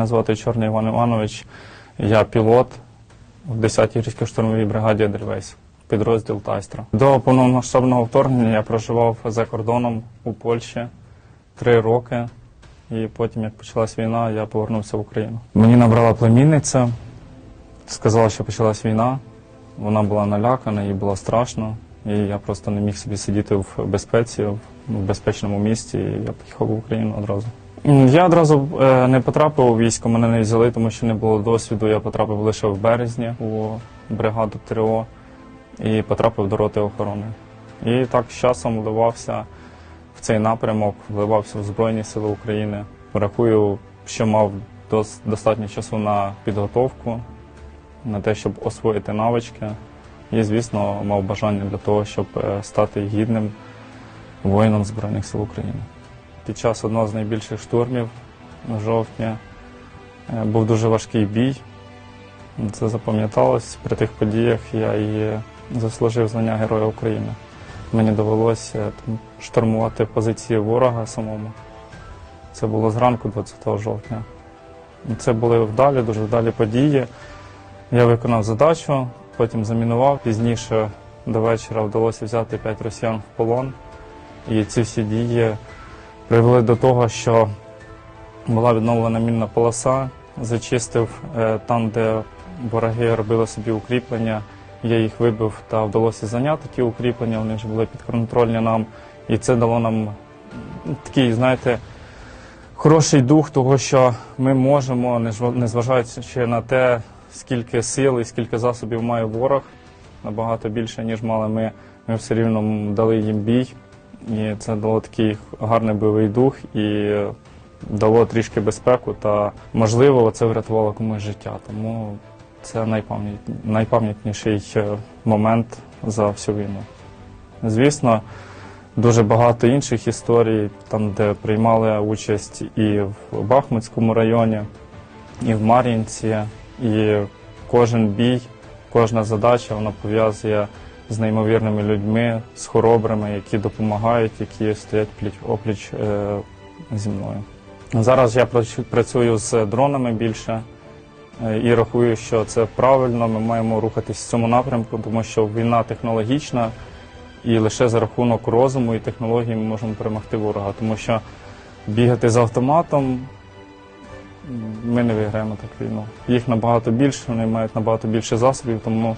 Мене звати Чорний Іван Іванович, я пілот в 10-й гірсько-штурмовій бригаді Едельвейс, підрозділ Тайстра. До повномасштабного вторгнення я проживав за кордоном у Польщі три роки, і потім, як почалась війна, я повернувся в Україну. Мені набрала племінниця, сказала, що почалась війна. Вона була налякана, їй було страшно, і я просто не міг собі сидіти в безпеці, в безпечному місті, і я поїхав в Україну одразу. Я одразу е, не потрапив у військо, мене не взяли, тому що не було досвіду. Я потрапив лише в березні у бригаду ТРО і потрапив до роти охорони. І так з часом вливався в цей напрямок, вливався в Збройні Сили України. Рахую, що мав достатньо часу на підготовку, на те, щоб освоїти навички. І, звісно, мав бажання для того, щоб е, стати гідним воїном Збройних сил України. Під час одного з найбільших штурмів в жовтні е, був дуже важкий бій. Це запам'яталось. При тих подіях я і заслужив звання Героя України. Мені довелося там, штурмувати позиції ворога самому. Це було зранку 20 жовтня. Це були вдалі, дуже вдалі події. Я виконав задачу, потім замінував. Пізніше до вечора вдалося взяти п'ять росіян в полон. І ці всі дії привели до того, що була відновлена мінна полоса, зачистив е, там, де вороги робили собі укріплення. Я їх вибив та вдалося зайняти ті укріплення, вони вже були підконтрольні нам. І це дало нам такий, знаєте, хороший дух того, що ми можемо, незважаючи на те, скільки сил і скільки засобів має ворог, набагато більше, ніж мали ми, ми все рівно дали їм бій. І це дало такий гарний бойовий дух і дало трішки безпеку. Та можливо це врятувало комусь життя. Тому це найпам'ятніший е, момент за всю війну. Звісно, дуже багато інших історій, там, де приймали участь і в Бахмутському районі, і в Мар'їнці, і кожен бій, кожна задача вона пов'язує з неймовірними людьми, з хоробрими, які допомагають, які стоять пліч опліч е, зі мною. Зараз я працюю з дронами більше е, і рахую, що це правильно. Ми маємо рухатись в цьому напрямку, тому що війна технологічна, і лише за рахунок розуму і технологій ми можемо перемогти ворога. Тому що бігати з автоматом ми не виграємо так війну. Їх набагато більше, вони мають набагато більше засобів, тому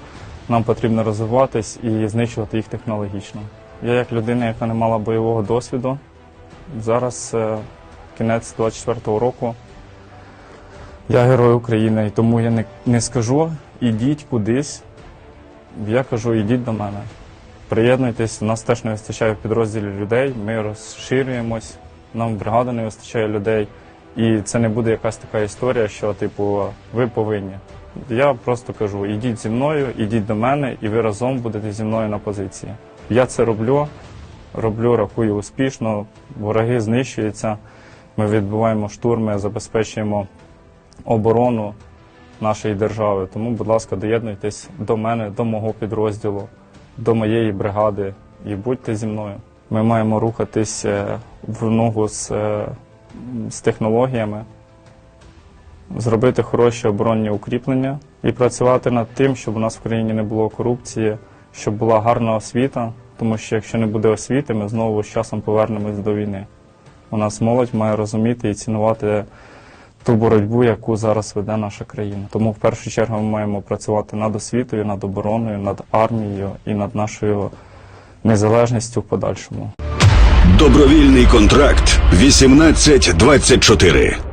нам потрібно розвиватись і знищувати їх технологічно. Я як людина, яка не мала бойового досвіду, зараз е, кінець 24-го року. Я герой України, і тому я не, не скажу ідіть кудись. Я кажу, ідіть до мене. Приєднуйтесь, у нас теж не вистачає в підрозділі людей, ми розширюємось, нам в бригаду не вистачає людей. І це не буде якась така історія, що, типу, ви повинні. Я просто кажу: ідіть зі мною, ідіть до мене, і ви разом будете зі мною на позиції. Я це роблю, роблю, рахую успішно, вороги знищуються, ми відбуваємо штурми, забезпечуємо оборону нашої держави. Тому, будь ласка, доєднуйтесь до мене, до мого підрозділу, до моєї бригади і будьте зі мною. Ми маємо рухатись е, в ногу з, е, з технологіями, зробити хороші оборонні укріплення і працювати над тим, щоб у нас в країні не було корупції, щоб була гарна освіта, тому що якщо не буде освіти, ми знову з часом повернемось до війни. У нас молодь має розуміти і цінувати ту боротьбу, яку зараз веде наша країна. Тому в першу чергу ми маємо працювати над освітою, над обороною, над армією і над нашою незалежністю в подальшому. Добровільний контракт 1824.